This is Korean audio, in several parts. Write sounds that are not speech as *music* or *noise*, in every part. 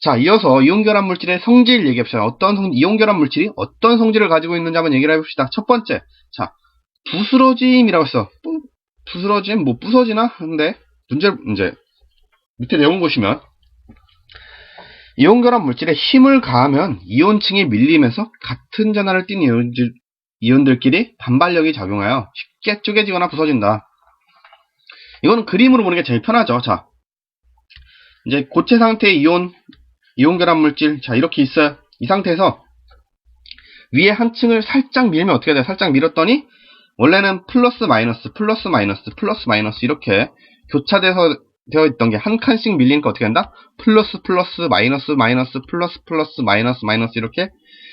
자, 이어서 이온결합 물질의 성질 얘기합시다. 어떤 성, 이온결합 물질이 어떤 성질을 가지고 있는지 한번 얘기를 해봅시다. 첫 번째, 자, 부스러짐이라고 했어. 부, 부스러짐, 뭐 부서지나? 하는데, 문제, 이제, 밑에 내용 보시면, 이온결합 물질에 힘을 가하면 이온층이 밀리면서 같은 전하를 띤 이온들, 이온들끼리 반발력이 작용하여 쉽게 쪼개지거나 부서진다. 이거는 그림으로 보는 게 제일 편하죠. 자, 이제 고체 상태의 이온, 이온 결합 물질, 자, 이렇게 있어요. 이 상태에서 위에 한 층을 살짝 밀면 어떻게 돼요? 살짝 밀었더니 원래는 플러스 마이너스, 플러스 마이너스, 플러스 마이너스 이렇게 교차돼서 되어 있던 게 한 칸씩 밀리니까 어떻게 된다? 플러스 플러스 마이너스 마이너스 플러스 플러스 마이너스 마이너스 이렇게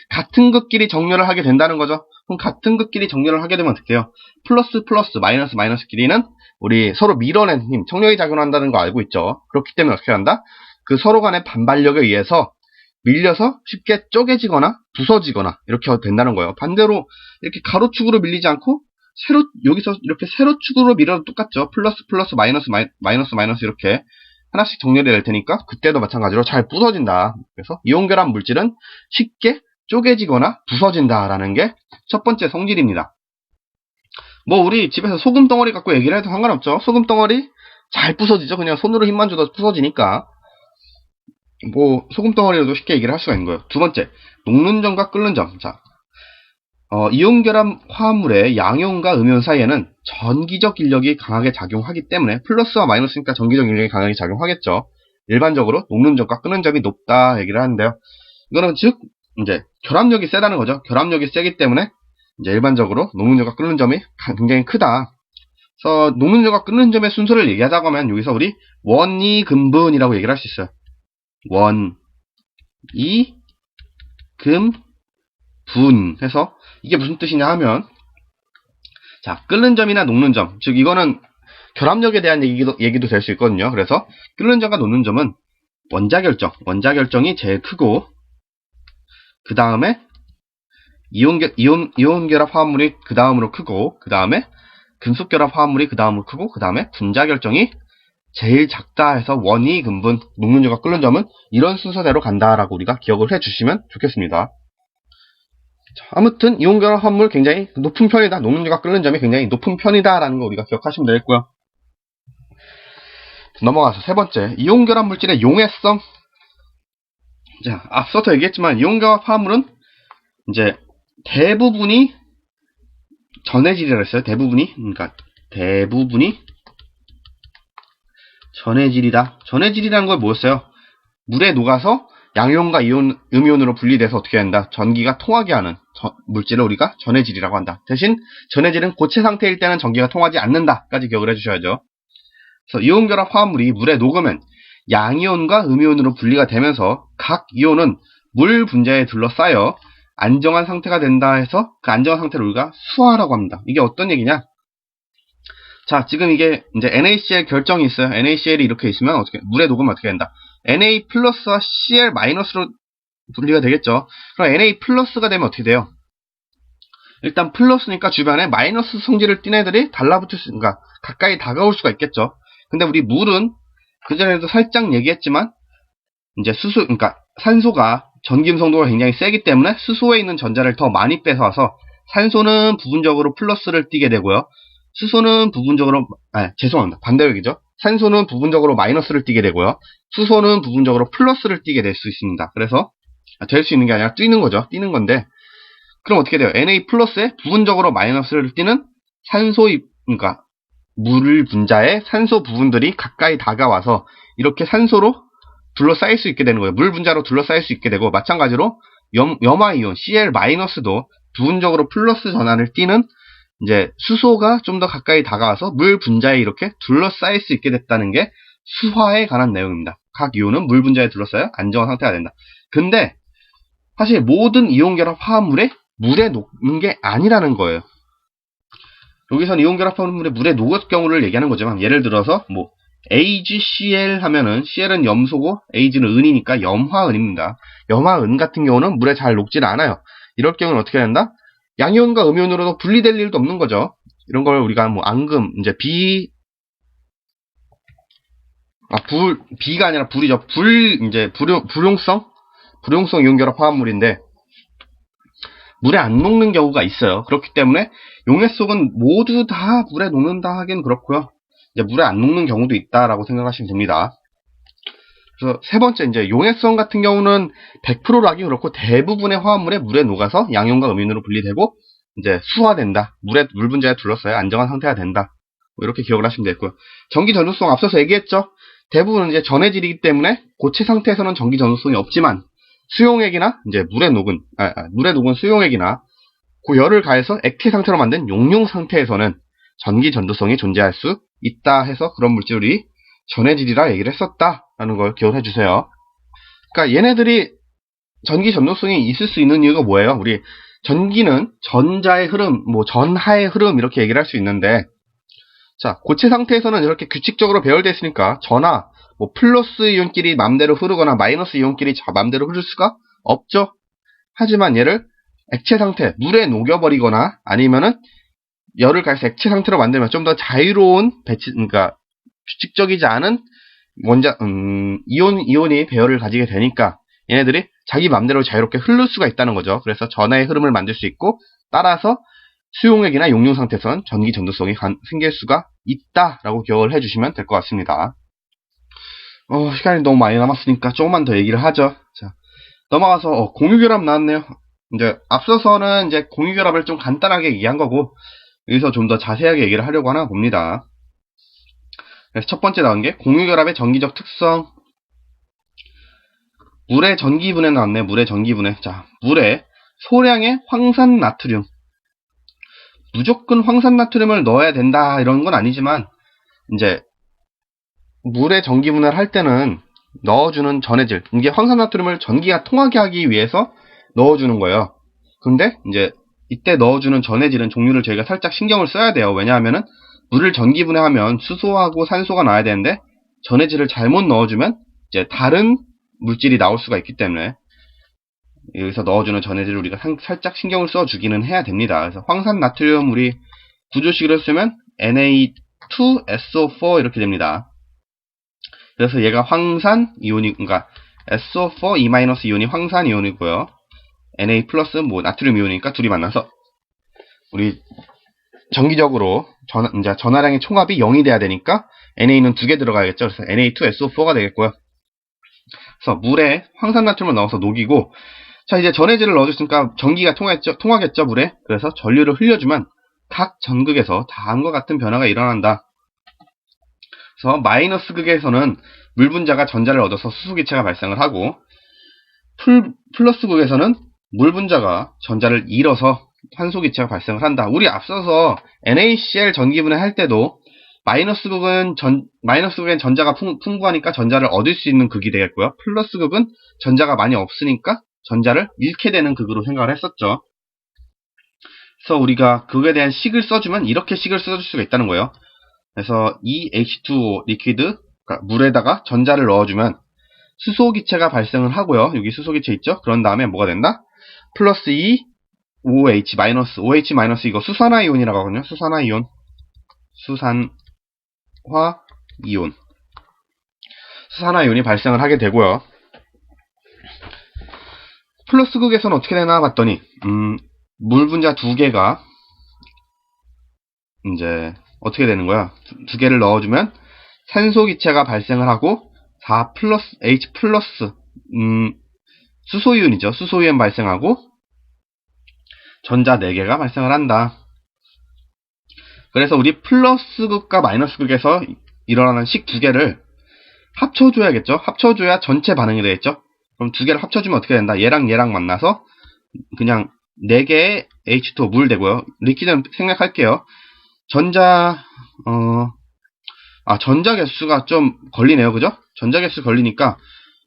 같은 것끼리 정렬을 하게 된다는 거죠. 그럼 같은 것끼리 정렬을 하게 되면 어떻게 돼요? 플러스 플러스 마이너스 마이너스끼리는 우리 서로 밀어낸 힘, 청력이 작용한다는 거 알고 있죠. 그렇기 때문에 어떻게 한다? 그 서로 간의 반발력에 의해서 밀려서 쉽게 쪼개지거나 부서지거나 이렇게 된다는 거예요. 반대로 이렇게 가로축으로 밀리지 않고 세로 여기서 이렇게 세로축으로 밀어도 똑같죠. 플러스 플러스 마이너스 마이, 마이 너스 마이너스 이렇게 하나씩 정렬이 될 테니까 그때도 마찬가지로 잘 부서진다. 그래서 이온결합 물질은 쉽게 쪼개지거나 부서진다라는 게 첫 번째 성질입니다. 뭐 우리 집에서 소금 덩어리 갖고 얘기를 해도 상관없죠. 소금 덩어리 잘 부서지죠. 그냥 손으로 힘만 줘도 부서지니까. 뭐 소금 덩어리로도 쉽게 얘기를 할 수가 있는 거예요. 두 번째, 녹는 점과 끓는 점. 자, 어, 이온 결합 화합물의 양이온과 음이온 사이에는 전기적 인력이 강하게 작용하기 때문에 플러스와 마이너스니까 전기적 인력이 강하게 작용하겠죠. 일반적으로 녹는 점과 끓는 점이 높다 얘기를 하는데요. 이거는 즉 이제 결합력이 세다는 거죠. 결합력이 세기 때문에 이제 일반적으로 녹는 점과 끓는 점이 굉장히 크다. 그래서 녹는 점과 끓는 점의 순서를 얘기하자고 하면 여기서 우리 원이 금분이라고 얘기를 할 수 있어요. 원, 이, 금, 분 해서 이게 무슨 뜻이냐 하면 자 끓는 점이나 녹는 점, 즉 이거는 결합력에 대한 얘기도, 얘기도 될 수 있거든요. 그래서 끓는 점과 녹는 점은 원자 결정, 원자 결정이 제일 크고 그 다음에 이온, 이온, 이온 결합 화합물이 그 다음으로 크고 그 다음에 금속 결합 화합물이 그 다음으로 크고 그 다음에 분자 결정이 제일 작다 해서 원이 녹는 점과 끓는 점은 이런 순서대로 간다라고 우리가 기억을 해주시면 좋겠습니다. 자, 아무튼 이온 결합 화합물 굉장히 높은 편이다. 녹는 점과 끓는 점이 굉장히 높은 편이다라는 거 우리가 기억하시면 되겠고요. 넘어가서 세 번째, 이온 결합 물질의 용해성. 자, 앞서도 얘기했지만 이온 결합 화합물은 이제 대부분이 전해질이라 했어요. 대부분이 그러니까 대부분이 전해질이다. 전해질이라는 걸 뭐였어요? 물에 녹아서 양이온과 이온, 음이온으로 분리돼서 어떻게 된다? 전기가 통하게 하는 저, 물질을 우리가 전해질이라고 한다. 대신 전해질은 고체 상태일 때는 전기가 통하지 않는다까지 기억을 해주셔야죠. 그래서 이온 결합 화합물이 물에 녹으면 양이온과 음이온으로 분리가 되면서 각 이온은 물 분자에 둘러싸여 안정한 상태가 된다 해서 그 안정한 상태를 우리가 수화라고 합니다. 이게 어떤 얘기냐? 자, 지금 이게 이제 NaCl 결정이 있어요. NaCl이 이렇게 있으면 어떻게 물에 녹으면 어떻게 된다? Na 플러스와 Cl 마이너스로 분리가 되겠죠. 그럼 Na 플러스가 되면 어떻게 돼요? 일단 플러스니까 주변에 마이너스 성질을 띤 애들이 달라붙을 수, 그러니까 가까이 다가올 수가 있겠죠. 근데 우리 물은 그전에도 살짝 얘기했지만 이제 수소, 그러니까 산소가 전기음 성도가 굉장히 세기 때문에 수소에 있는 전자를 더 많이 뺏어와서 산소는 부분적으로 플러스를 띠게 되고요. 수소는 부분적으로, 아, 죄송합니다. 반대 얘기죠. 산소는 부분적으로 마이너스를 띠게 되고요. 수소는 부분적으로 플러스를 띠게 될 수 있습니다. 그래서 될수 있는 게 아니라 뛰는 거죠. 뛰는 건데 그럼 어떻게 돼요? Na 플러스에 부분적으로 마이너스를 띠는 산소, 그러니까 물 분자의 산소 부분들이 가까이 다가와서 이렇게 산소로 둘러싸일 수 있게 되는 거예요. 물 분자로 둘러싸일 수 있게 되고 마찬가지로 염, 염화이온 Cl-도 부분적으로 플러스 전환을 띠는 이제 수소가 좀 더 가까이 다가와서 물 분자에 이렇게 둘러싸일 수 있게 됐다는 게 수화에 관한 내용입니다. 각 이온은 물 분자에 둘러싸여 안정한 상태가 된다. 근데 사실 모든 이온 결합 화합물에 물에 녹는 게 아니라는 거예요. 여기선 이온 결합 화합물에 물에 녹을 경우를 얘기하는 거지만 예를 들어서 뭐 AgCl 하면은 Cl은 염소고 Ag는 은이니까 염화은입니다. 염화은 같은 경우는 물에 잘 녹질 않아요. 이럴 경우는 어떻게 된다? 양이온과 음이온으로도 분리될 일도 없는 거죠. 이런 걸 우리가 뭐 앙금, 이제 비, 아, 불, B가 아니라 불이죠. 불, 이제, 불용, 불용성? 불용성 이온결합 화합물인데, 물에 안 녹는 경우가 있어요. 그렇기 때문에, 용해 속은 모두 다 물에 녹는다 하긴 그렇고요 이제 물에 안 녹는 경우도 있다라고 생각하시면 됩니다. 그래서 세 번째, 이제, 용해성 같은 경우는 100%라기 그렇고, 대부분의 화합물에 물에 녹아서 양용과 음인으로 분리되고, 이제, 수화된다. 물에, 물 분자에 둘러싸여 안정한 상태가 된다. 뭐 이렇게 기억을 하시면 되겠고요. 전기 전도성 앞서서 얘기했죠. 대부분은 이제 전해질이기 때문에 고체 상태에서는 전기 전도성이 없지만 수용액이나 이제 물에 녹은 아, 아, 물에 녹은 수용액이나 그 열을 가해서 액체 상태로 만든 용융 상태에서는 전기 전도성이 존재할 수 있다 해서 그런 물질이 전해질이라 얘기를 했었다 라는 걸 기억해 주세요. 그러니까 얘네들이 전기 전도성이 있을 수 있는 이유가 뭐예요? 우리 전기는 전자의 흐름, 뭐 전하의 흐름 이렇게 얘기를 할 수 있는데 자, 고체 상태에서는 이렇게 규칙적으로 배열되어 있으니까 전하, 뭐 플러스 이온끼리 맘대로 흐르거나 마이너스 이온끼리 맘대로 흐를 수가 없죠. 하지만 얘를 액체 상태, 물에 녹여버리거나 아니면은 열을 가해서 액체 상태로 만들면 좀 더 자유로운 배치, 그러니까 규칙적이지 않은 원자, 음, 이온, 이온이 배열을 가지게 되니까 얘네들이 자기 맘대로 자유롭게 흐를 수가 있다는 거죠. 그래서 전하의 흐름을 만들 수 있고 따라서 수용액이나 용융 상태에서는 전기 전도성이 생길 수가 있다라고 기억을 해주시면 될 것 같습니다. 어, 시간이 너무 많이 남았으니까 조금만 더 얘기를 하죠. 자, 넘어가서 어, 공유결합 나왔네요. 이제 앞서서는 이제 공유결합을 좀 간단하게 얘기한 거고 여기서 좀 더 자세하게 얘기를 하려고 하나 봅니다. 그래서 첫 번째 나온 게 공유결합의 전기적 특성. 물의 전기분해 나왔네. 물의 전기분해. 자, 물에 소량의 황산 나트륨 무조건 황산 나트륨을 넣어야 된다 이런 건 아니지만 이제 물에 전기 분해를 할 때는 넣어주는 전해질 이게 황산 나트륨을 전기가 통하게 하기 위해서 넣어주는 거예요. 근데 이제 이때 넣어주는 전해질은 종류를 저희가 살짝 신경을 써야 돼요. 왜냐하면은 물을 전기 분해하면 수소하고 산소가 나와야 되는데 전해질을 잘못 넣어주면 이제 다른 물질이 나올 수가 있기 때문에 여기서 넣어주는 전해질을 우리가 살짝 신경을 써주기는 해야 됩니다. 그래서 황산 나트륨 우리 구조식으로 쓰면 Na2SO4 이렇게 됩니다. 그래서 얘가 황산 이온이 그러니까 SO4 E- 이온이 황산 이온이고요. Na 플러스 뭐 나트륨 이온이니까 둘이 만나서 우리 정기적으로 전, 이제 전하량의 총합이 0이 돼야 되니까 NA는 두 개 들어가야겠죠. 그래서 Na2SO4가 되겠고요. 그래서 물에 황산나트륨을 넣어서 녹이고 자, 이제 전해질을 넣어줬으니까 전기가 통하겠죠, 통하겠죠, 물에. 그래서 전류를 흘려주면 각 전극에서 다음과 같은 변화가 일어난다. 그래서 마이너스 극에서는 물 분자가 전자를 얻어서 수소기체가 발생을 하고 풀, 플러스 극에서는 물 분자가 전자를 잃어서 산소기체가 발생을 한다. 우리 앞서서 NaCl 전기분해 할 때도 마이너스 극은 전, 마이너스 극엔 전자가 풍, 부하니까 전자를 얻을 수 있는 극이 되겠고요. 플러스 극은 전자가 많이 없으니까 전자를 잃게 되는 극으로 생각을 했었죠. 그래서 우리가 극에 대한 식을 써주면 이렇게 식을 써줄 수가 있다는 거예요. 그래서 이 H2O 리퀴드 그러니까 물에다가 전자를 넣어주면 수소기체가 발생을 하고요. 여기 수소기체 있죠? 그런 다음에 뭐가 된다? 플러스 2 OH OH 이거 수산화 이온이라고 하거든요. 수산화 이온 수산화 이온 수산화 이온이 발생을 하게 되고요. 플러스 극에서는 어떻게 되나 봤더니 음, 물 분자 두 개가 이제 어떻게 되는 거야? 두, 두 개를 넣어주면 산소 기체가 발생을 하고 4 플러스 H 플러스 음, 수소이온이죠. 수소이온 발생하고 전자 4개가 발생을 한다. 그래서 우리 플러스 극과 마이너스 극에서 일어나는 식 두 개를 합쳐줘야겠죠. 합쳐줘야 전체 반응이 되겠죠. 그럼 두 개를 합쳐주면 어떻게 된다? 얘랑 얘랑 만나서 그냥 4개의 H2O 물 되고요. 리퀴드는 생략할게요. 전자 어, 아 전자 개수가 좀 걸리네요. 그죠? 전자 개수 걸리니까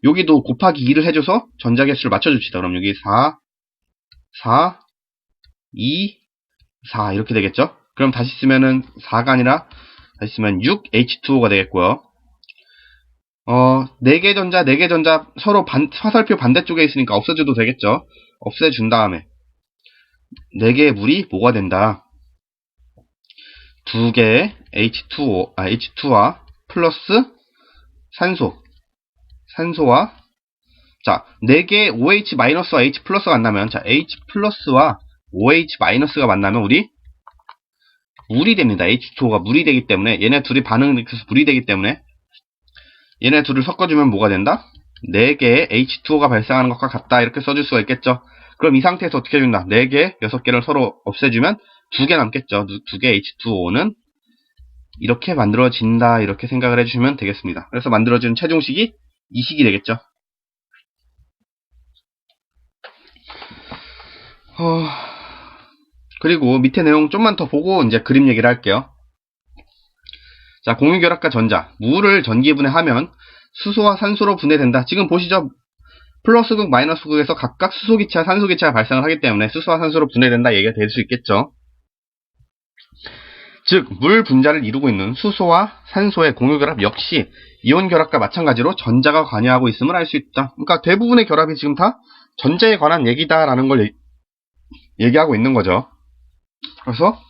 여기도 곱하기 2를 해줘서 전자 개수를 맞춰줍시다. 그럼 여기 4 4 2 4 이렇게 되겠죠? 그럼 다시 쓰면은 4가 아니라 다시 쓰면 6 H2O가 되겠고요. 어, 4개 전자, 4개 전자 서로 반, 화살표 반대쪽에 있으니까 없애줘도 되겠죠? 없애준 다음에 4개의 물이 뭐가 된다? 2개의 H2O, 아, H2와 플러스 산소. 산소와 자, 4개의 OH 마이너스와 H 플러스가 만나면 자, H 플러스와 OH 마이너스가 만나면 우리 물이 됩니다. H2O가 물이 되기 때문에 얘네 둘이 일으켜서 물이 되기 때문에 얘네 둘을 섞어주면 뭐가 된다? 4개의 H2O가 발생하는 것과 같다 이렇게 써줄 수가 있겠죠. 그럼 이 상태에서 어떻게 해준다? 4개, 6개를 서로 없애주면 2개 남겠죠. 2개 H2O는 이렇게 만들어진다 이렇게 생각을 해주시면 되겠습니다. 그래서 만들어지는 최종식이 이 식이 되겠죠. 어... 그리고 밑에 내용 좀만 더 보고 이제 그림 얘기를 할게요. 자, 공유결합과 전자. 물을 전기분해하면 수소와 산소로 분해된다. 지금 보시죠. 플러스 극, 마이너스 극에서 각각 수소기체와 산소기체가 발생을 하기 때문에 수소와 산소로 분해된다 얘기가 될 수 있겠죠. 즉, 물 분자를 이루고 있는 수소와 산소의 공유결합 역시 이온결합과 마찬가지로 전자가 관여하고 있음을 알 수 있다. 그러니까 대부분의 결합이 지금 다 전자에 관한 얘기다라는 걸 얘기하고 있는 거죠. 그래서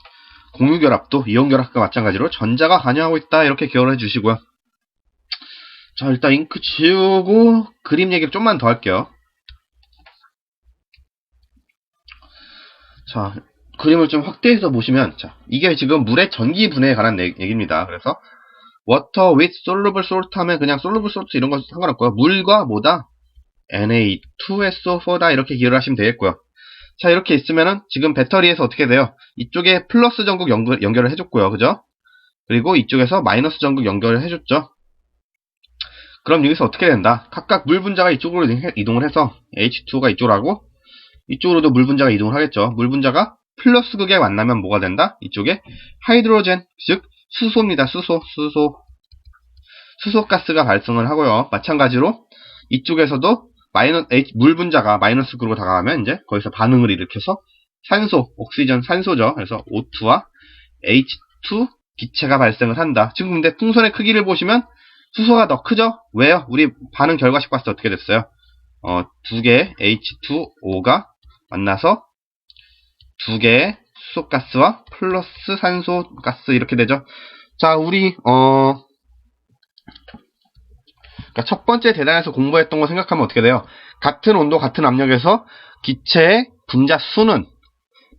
공유결합도 이온결합과 마찬가지로 전자가 관여하고 있다 이렇게 기억을 해주시고요. 자 일단 잉크 지우고 그림 얘기를 좀만 더 할게요. 자 그림을 좀 확대해서 보시면 자 이게 지금 물의 전기 분해에 관한 얘기입니다. 그래서 water with soluble salt 하면 그냥 soluble salt 이런 거 상관없고요. 물과 뭐다? Na2SO4다 이렇게 기억을 하시면 되겠고요. 자, 이렇게 있으면은 지금 배터리에서 어떻게 돼요? 이쪽에 플러스 전극 연결, 연결을 해줬고요. 그죠? 그리고 이쪽에서 마이너스 전극 연결을 해줬죠. 그럼 여기서 어떻게 된다? 각각 물 분자가 이쪽으로 이동을 해서 H2가 이쪽으로 하고 이쪽으로도 물 분자가 이동을 하겠죠. 물 분자가 플러스 극에 만나면 뭐가 된다? 이쪽에 하이드로젠, 즉 수소입니다. 수소, 수소. 수소가스가 발생을 하고요. 마찬가지로 이쪽에서도 마이너, H, 물 분자가 마이너스 그룹으로 다가가면 이제 거기서 반응을 일으켜서 산소, 옥시전, 산소죠. 그래서 O2와 H2 기체가 발생을 한다. 지금 근데 풍선의 크기를 보시면 수소가 더 크죠? 왜요? 우리 반응 결과식 봤을 때 어떻게 됐어요? 어, 두 개의 H2O가 만나서 두 개의 수소가스와 플러스 산소가스 이렇게 되죠. 자, 우리 어 그러니까 첫 번째 대단에서 공부했던 거 생각하면 어떻게 돼요? 같은 온도, 같은 압력에서 기체의 분자 수는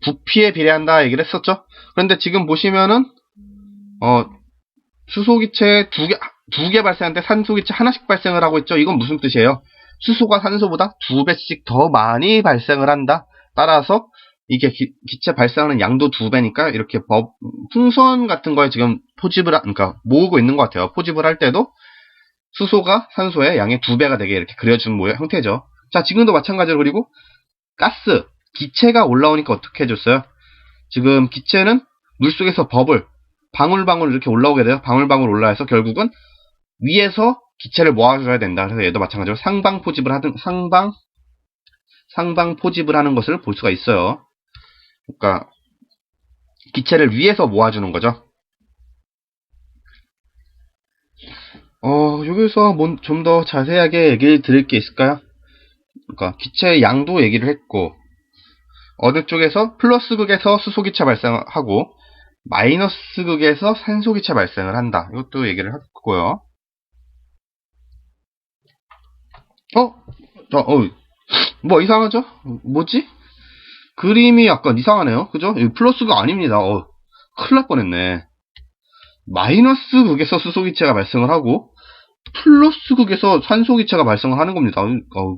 부피에 비례한다 얘기를 했었죠? 그런데 지금 보시면은, 어, 수소기체 두 개, 두 개 발생하는데 산소기체 하나씩 발생을 하고 있죠? 이건 무슨 뜻이에요? 수소가 산소보다 두 배씩 더 많이 발생을 한다? 따라서 이게 기, 체 발생하는 양도 두 배니까 이렇게 법, 풍선 같은 거에 지금 포집을, 하, 그러니까 모으고 있는 것 같아요. 포집을 할 때도 수소가 산소의 양의 두 배가 되게 이렇게 그려준 모양 형태죠. 자, 지금도 마찬가지로 그리고 가스, 기체가 올라오니까 어떻게 해줬어요? 지금 기체는 물속에서 버블, 방울방울 이렇게 올라오게 돼요. 방울방울 올라와서 결국은 위에서 기체를 모아줘야 된다. 그래서 얘도 마찬가지로 상방 포집을 하든 상방 상방 포집을 하는 것을 볼 수가 있어요. 그러니까 기체를 위에서 모아주는 거죠. 어, 여기서 좀 더 자세하게 얘기를 드릴 게 있을까요? 그러니까 기체의 양도 얘기를 했고 어느 쪽에서 플러스 극에서 수소기체 발생하고 마이너스 극에서 산소기체 발생을 한다. 이것도 얘기를 했고요. 어? 어, 어, 뭐 이상하죠? 뭐지? 그림이 약간 이상하네요. 그죠? 플러스가 아닙니다. 어, 큰일 날 뻔했네. 마이너스 극에서 수소기체가 발생을 하고 플러스 극에서 산소기체가 발생을 하는 겁니다. 어,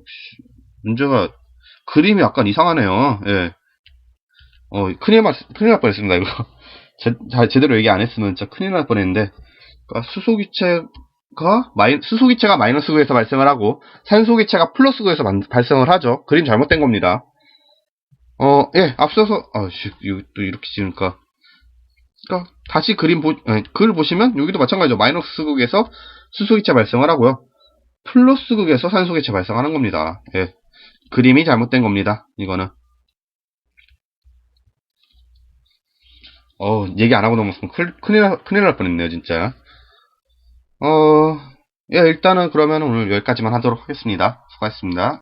문제가 그림이 약간 이상하네요. 예. 어, 큰일 날, 큰일 날 뻔했습니다, 이거. *laughs* 제, 잘, 제대로 얘기 안 했으면 진짜 큰일 날 뻔했는데, 그러니까 수소기체가, 마이, 수소기체가 마이너스 극에서 발생을 하고, 산소기체가 플러스 극에서 발생을 하죠. 그림 잘못된 겁니다. 어, 예, 앞서서, 아, 씨, 또 이렇게 지으니까. 그러니까 다시 그림 보, 예, 글 보시면 여기도 마찬가지죠. 마이너스 극에서 수소기체 발생을 하고요. 플러스 극에서 산소기체 발생하는 겁니다. 예. 그림이 잘못된 겁니다. 이거는. 어, 얘기 안 하고 넘었으면 큰일, 큰일, 날, 큰일 날 뻔했네요, 진짜. 어, 예, 일단은 그러면 오늘 여기까지만 하도록 하겠습니다. 수고하셨습니다.